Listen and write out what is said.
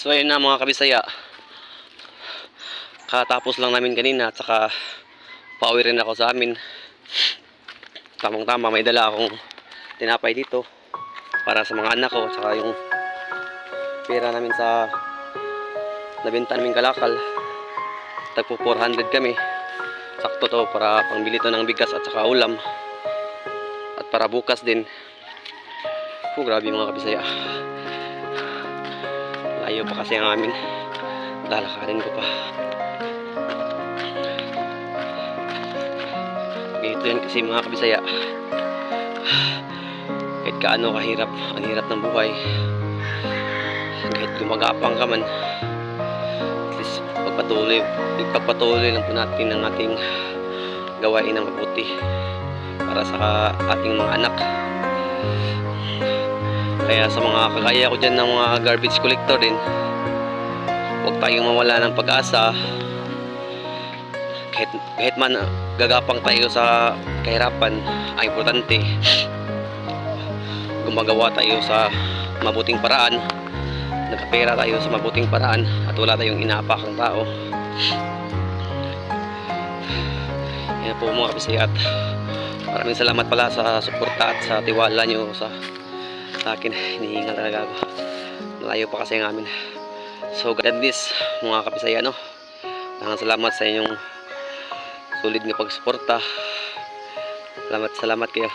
So ayun na mga kabisaya. Katapos lang namin kanina at saka pauwi rin ako sa amin. Tamang tama may dala akong tinapay dito para sa mga anak ko at saka yung pera namin sa nabenta namin kalakal. Tagpo 400 kami. Sakto to para pangbili to ng bigas at saka ulam. At para bukas din. Oh, grabe mga kabisaya. Layo pa kasi ang amin. Lalakarin ko pa. Ganito yan kasi mga kabisaya. Kahit kaano kahirap, ang hirap ng buhay. Kahit gumagapang ka man. At least pagpatuloy, pagpatuloy lang po natin ang ating gawain ng mabuti para sa ating mga anak. Kaya sa mga kagaya ko dyan ng mga garbage collector din, huwag tayong mawala ng pag-asa. Kahit, kahit man gagapang tayo sa kahirapan, ang importante, gumagawa tayo sa mabuting paraan, nagkapera tayo sa mabuting paraan, at wala tayong inaapakang tao. Yan po mga kabisayat. Maraming salamat pala sa suporta at sa tiwala nyo sa sa akin. Hinihingal talaga ako. Malayo pa kasi ang amin. So, God bless mga kabisaya, no? Maraming salamat sa inyong sulit na pagsuporta. Salamat, salamat kayo.